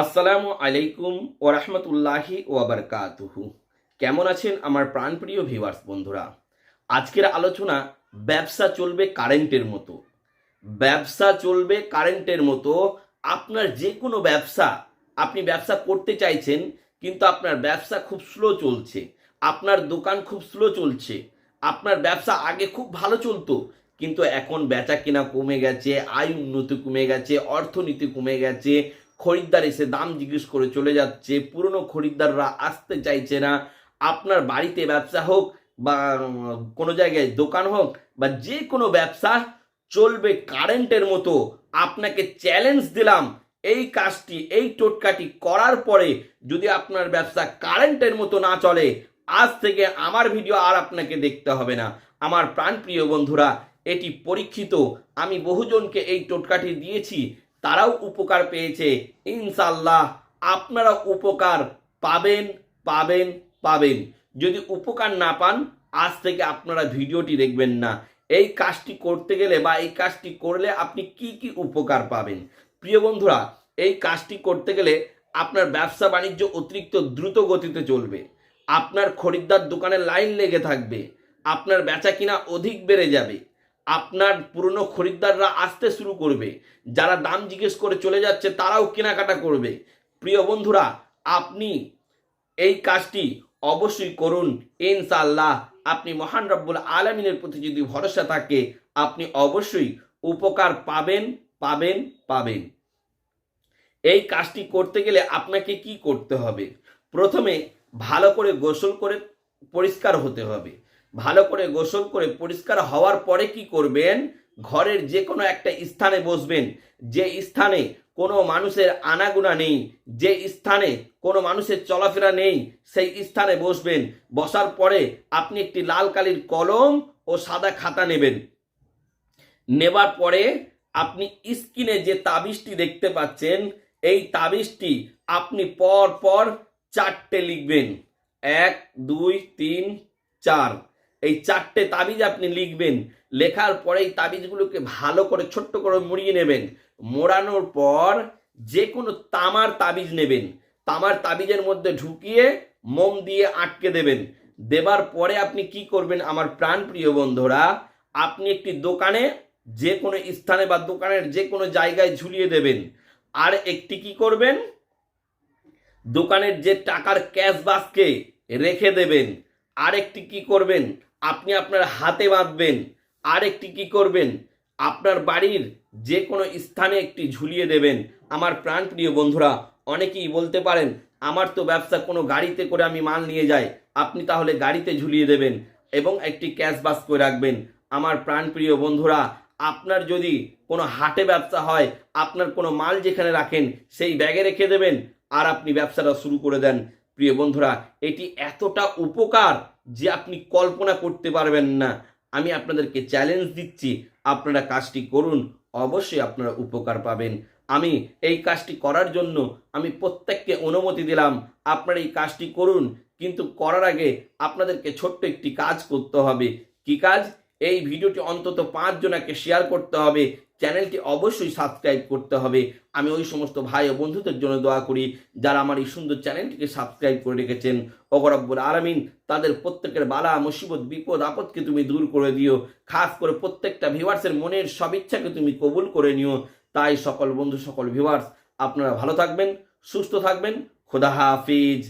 আসসালামু আলাইকুম ও ওরহমতুল্লাহি ওয়াবারকাতুহু কেমন আছেন আমার প্রাণপ্রিয় ভিউয়ার্স বন্ধুরা? আজকের আলোচনা, ব্যবসা চলবে কারেন্টের মতো। ব্যবসা চলবে কারেন্টের মতো, আপনার যে কোনো ব্যবসা, আপনি ব্যবসা করতে চাইছেন, কিন্তু আপনার ব্যবসা খুব স্লো চলছে, আপনার দোকান খুব স্লো চলছে, আপনার ব্যবসা আগে খুব ভালো চলতো, কিন্তু এখন বেচা কিনা কমে গেছে, আয় উন্নতি কমে গেছে, অর্থনীতি কমে গেছে খরিদ্দার এসে দাম জিজ্ঞেস করে চলে যাচ্ছে। পুরনো খরিদ্দাররা আসতে চাইছে না। আপনার বাড়িতে ব্যবসা হোক বা কোনো জায়গায় দোকান হোক বা যে কোনো ব্যবসা চলবে কারেন্টের মতো। আপনাকে চ্যালেঞ্জ দিলাম। এই কাজটি, এই টোটকাটি করার পরে যদি আপনার ব্যবসা কারেন্টের মতো না চলে, আজ থেকে আমার ভিডিও আর আপনাকে দেখতে হবে না। আমার প্রাণপ্রিয় বন্ধুরা, এটি পরীক্ষিত। আমি বহুজনকে এই টোটকাটি দিয়েছি। তারাও উপকার পেয়েছে। ইনশাল্লাহ আপনারা উপকার পাবেন পাবেন পাবেন। যদি উপকার না পান, আজ থেকে আপনারা ভিডিওটি দেখবেন না। এই কাজটি করতে গেলে বা এই কাজটি করলে আপনি কি কি উপকার পাবেন? প্রিয় বন্ধুরা, এই কাজটি করতে গেলে আপনার ব্যবসা বাণিজ্য অতিরিক্ত দ্রুত গতিতে চলবে। আপনার খরিদ্দার দোকানে লাইন লেগে থাকবে। আপনার বেচা কিনা অধিক বেড়ে যাবে। আপনার পুরনো খরিদ্দাররা আসতে শুরু করবে, যারা দাম জিজ্ঞেস করে চলে যাচ্ছে তারাও কেনাকাটা করবে। প্রিয় বন্ধুরা, আপনি এই কাজটি অবশ্যই করুন। ইনশাল্লাহ আপনি মহান রব্বুল আলমিনের প্রতি যদি ভরসা থাকে, আপনি অবশ্যই উপকার পাবেন পাবেন পাবেন। এই কাজটি করতে গেলে আপনাকে কি করতে হবে? প্রথমে ভালো করে গোসল করে পরিষ্কার হতে হবে। ভালো করে গোসল করে পরিষ্কার হওয়ার পরে কি করবেন? ঘরের যে কোনো একটা স্থানে বসবেন। যে স্থানে কোনো মানুষের আনাগুনা নেই, যে স্থানে কোনো মানুষের চলাফেরা নেই, সেই স্থানে বসবেন। বসার পরে আপনি একটি লাল কালির কলম ও সাদা খাতা নেবেন। নেবার পরে আপনি স্ক্রিনে যে তাবিজটি দেখতে পাচ্ছেন, এই তাবিজটি আপনি পর পর চারটে লিখবেন। এক, দুই, তিন, চার। এই চারটে তাবিজ আপনি লিখবেন, লেখার পরে এই তাবিজগুলোকে ভালো করে, ছোট্ট করে মুড়িয়ে নেবেন। মোড়ানোর পর যে কোনো তামার তাবিজ নেবেন। তামার তাবিজের মধ্যে ঢুকিয়ে মোম দিয়ে আটকে দেবেন। দেবার পরে আপনি কি করবেন আমার প্রাণ প্রিয় বন্ধুরা, আপনি একটি দোকানে যে কোনো স্থানে বা দোকানের যে কোনো জায়গায় ঝুলিয়ে দেবেন। আর একটি কি করবেন? দোকানের যে টাকার ক্যাশ বাসকে রেখে দেবেন। আরেকটি কি করবেন? আপনি আপনার হাতে বাঁধবেন, আরেকটি কি করবেন? আপনার বাড়ির যে কোনো স্থানে একটি ঝুলিয়ে দেবেন। আমার প্রাণপ্রিয় বন্ধুরা, অনেকেই বলতে পারেন, আমার তো ব্যবসা কোনো গাড়িতে করে আমি মাল নিয়ে যাই। আপনি তাহলে গাড়িতে ঝুলিয়ে দেবেন এবং একটি ক্যাশ বাস করে রাখবেন। আমার প্রাণপ্রিয় বন্ধুরা, আপনার যদি কোনো হাটে ব্যবসা হয়, আপনার কোনো মাল যেখানে রাখেন, সেই ব্যাগে রেখে দেবেন, আর আপনি ব্যবসাটা শুরু করে দেন। প্রিয় বন্ধুরা, এটি এতটা উপকার যে আপনি কল্পনা করতে পারবেন না, আমি আপনাদেরকে চ্যালেঞ্জ দিচ্ছি, আপনারা কাজটি করুন, অবশ্যই আপনারা উপকার পাবেন। আমি এই কাজটি করার জন্য আমি প্রত্যেককে অনুমতি দিলাম, আপনারা এই কাজটি করুন, কিন্তু করার আগে আপনাদেরকে ছোট্ট একটি কাজ করতে হবে। কি কাজ? এই ভিডিওটি অন্তত পাঁচ জনাকে শেয়ার করতে হবে। চ্যানেলটি অবশ্যই সাবস্ক্রাইব করতে হবে। আমি ওই সমস্ত ভাই ও বন্ধুদের জন্য দোয়া করি, যারা আমার এই সুন্দর চ্যানেলটিকে সাবস্ক্রাইব করে রেখেছেন। অগরব্বুল আরামিন তাদের প্রত্যেকের বালা, মুসিবত, বিপদ, আপদকে তুমি দূর করে দিও। খাস করে প্রত্যেকটা ভিউয়ার্সের মনের সব ইচ্ছাকে তুমি কবুল করে নিও। তাই সকল বন্ধু, সকল ভিউয়ার্স আপনারা ভালো থাকবেন, সুস্থ থাকবেন। খোদা হাফিজ।